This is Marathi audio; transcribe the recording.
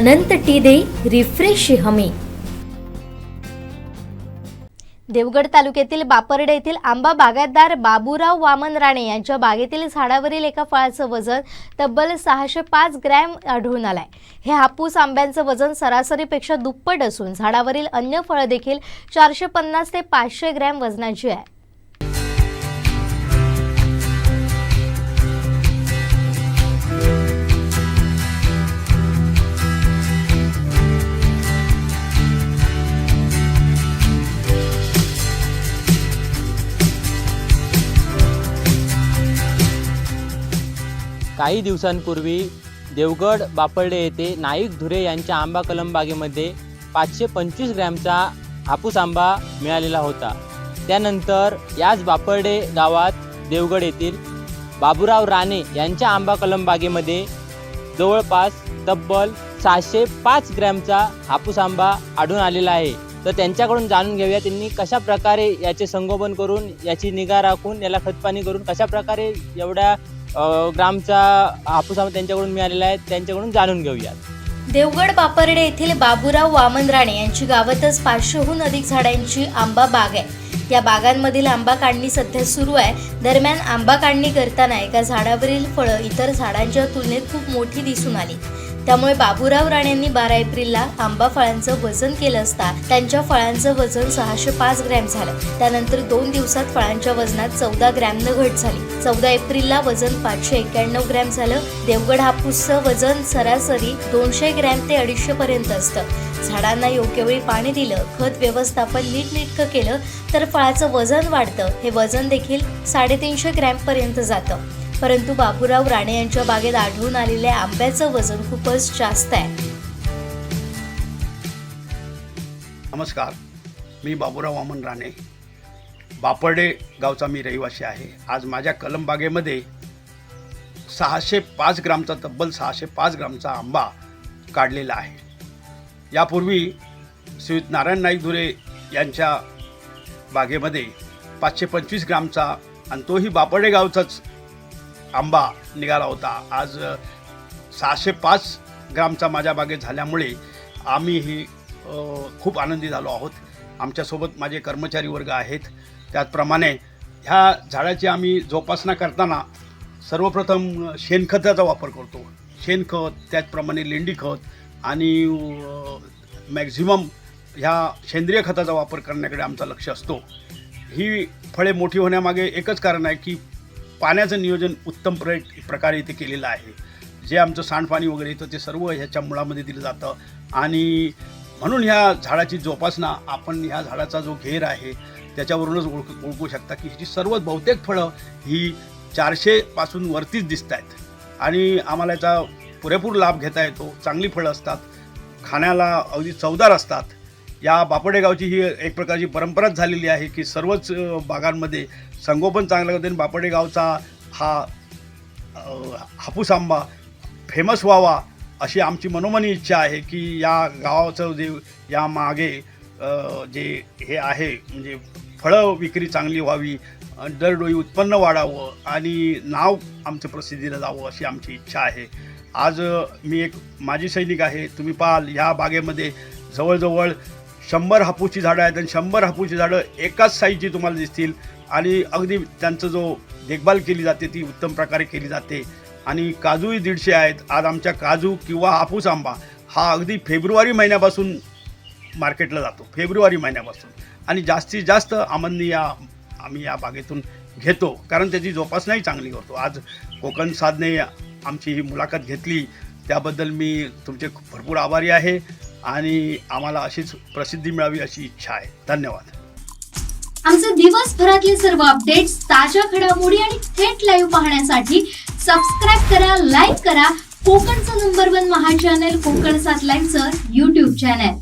अनंत टी दे रिफ्रेश हमी. देवगड तालुक्यातील बापर्डे येथील आंबा बागायतदार बाबूराव वामन राणे यांच्या बागेतील झाडावरील एका फळाचं वजन तब्बल सहाशे पाच ग्रॅम आढळून आलाय. हे हापूस आंब्यांचं वजन सरासरीपेक्षा दुप्पट असून झाडावरील अन्य फळं देखील चारशे पन्नास ते पाचशे ग्रॅम वजनाची आहे. काही दिवसांपूर्वी देवगड बापर्डे येथे नाईक धुरे यांच्या आंबा कलम बागेमध्ये पाचशे पंचवीस ग्रॅमचा हापूस आंबा मिळालेला होता. त्यानंतर याच बापर्डे गावात देवगड येथील बाबूराव राणे यांच्या आंबा कलम बागेमध्ये जवळपास तब्बल सहाशे पाच ग्रॅमचा हापूस आंबा आढळून आलेला आहे. तर त्यांच्याकडून जाणून घेऊया त्यांनी कशा प्रकारे याचे संगोपन करून याची निगा राखून याला खतपाणी करून कशा प्रकारे एवढ्या ग्रामचा हापूस आंबा त्यांच्याकडून मिळालेला आहे त्यांच्याकडून जाणून घेऊयात. देवगड बापर्डे येथील बाबूराव वामन राणे यांची गावातच पाचशेहून अधिक झाडांची आंबा बाग आहे. या बागांमधील आंबा काढणी सध्या सुरू आहे. दरम्यान आंबा काढणी करताना एका झाडावरील फळं इतर झाडांच्या तुलनेत खूप मोठी दिसून आली. त्यामुळे बाबूराव राणेंनी बारा एप्रिलला आंबा फळांचं वजन केलं असता त्यांच्या फळांचं वजन सहाशे पाच ग्रॅम झालं. त्यानंतर दोन दिवसात फळांच्या वजनात चौदा ग्रॅमनं घट झाली. चौदा एप्रिलला वजन पाचशे एक्क्याण्णव ग्रॅम झालं. देवगड हापूसचं वजन सरासरी दोनशे ग्रॅम ते अडीचशे पर्यंत असतं. झाडांना योग्य वेळी पाणी दिलं खत व्यवस्थापन नीटनेटकं केलं तर फळाचं वजन वाढतं. हे वजन देखील साडेतीनशे ग्रॅमपर्यंत जातं. परंतु बापूराव राणे यांच्या बागेत आढळून आलेल्या आंब्याचं वजन खूपच जास्त आहे. नमस्कार. मी बाबूराव वामन राणे. बापर्डे गावचा मी रहिवासी आहे. आज माझ्या कलम बागेमध्ये सहाशे पाच ग्रामचा तब्बल सहाशे पाच ग्रामचा आंबा काढलेला आहे. यापूर्वी श्रीयुत नारायण नाईक धुरे यांच्या बागेमध्ये पाचशे पंचवीस ग्रामचा आणि तोही बापर्डे गावचाच आंबा निघाला होता. आज सहाशे पाच ग्रामचा माझ्या बागेत झाल्यामुळे आम्हीही खूप आनंदी झालो आहोत. आमच्यासोबत माझे कर्मचारी वर्ग आहेत. त्याचप्रमाणे ह्या झाडाची आम्ही जोपासना करताना सर्वप्रथम शेणखताचा वापर करतो. शेणखत त्याचप्रमाणे लेंडी खत आणि मॅक्झिमम ह्या सेंद्रिय खताचा वापर करण्याकडे आमचा लक्ष असतो. ही फळे मोठी होण्यामागे एकच कारण आहे की पाण्याचं नियोजन उत्तम प्र प्रकारे इथे केलेलं आहे. जे आमचं सांडपाणी वगैरे येतं ते सर्व ह्याच्या मुळामध्ये दिलं जातं. आणि म्हणून ह्या झाडाची जोपासना आपण ह्या झाडाचा जो घेर आहे त्याच्यावरूनच ओळख ओळखू शकता की ह्याची सर्व बहुतेक फळं ही चारशेपासून वरतीच दिसत आहेत. आणि आम्हाला याचा पुरेपूर लाभ घेता येतो. चांगली फळं असतात. खाण्याला अगदी चवदार असतात. या बापडे गावची ही एक प्रकारची परंपराच झालेली आहे की सर्वच भागांमध्ये बागांमध्ये संगोपन चांगलं पद्धतीने आणि बापडे गावचा हा हापूस आंबा फेमस व्हावा अशी आमची मनोमनी इच्छा आहे की या गावाचं जे या मागे जे हे आहे म्हणजे फळं विक्री चांगली व्हावी दरडोई उत्पन्न वाढावं आणि नाव आमचं प्रसिद्धीला जावं अशी आमची इच्छा आहे. आज मी एक माजी सैनिक आहे. तुम्ही पाहाल ह्या बागेमध्ये जवळजवळ शंभर हापूसची झाडं आहेत आणि शंभर हापूसची झाडं एकाच साईजची तुम्हाला दिसतील. आणि अगदी त्यांचं जो देखभाल केली जाते ती उत्तम प्रकारे केली जाते. आणि काजूही दीडशे आहेत. आज आमच्या काजू किंवा हापूस आंबा हा अगदी फेब्रुवारी महिन्यापासून मार्केटला जातो. फेब्रुवारी महिन्यापासून. आणि जास्तीत जास्त आमंदी या आम्ही या बागेतून घेतो. कारण त्याची जोपासनाही चांगली करतो. आज कोकण साधने आमची ही मुलाखत घेतली. त्याबद्दल मी तुमचे भरपूर आभारी आहे. आणि आम्हाला अशीच प्रसिद्धी मिळावी अशी इच्छा आहे. धन्यवाद. आमचे दिवसभरातले सर्व अपडेट्स ताज्या घडामोडी आणि थेट लाईव्ह पाहण्यासाठी सबस्क्राईब करा लाईक करा. कोकणचं number one Maha channel Konkan सात लाईव्हचं युट्यूब चॅनल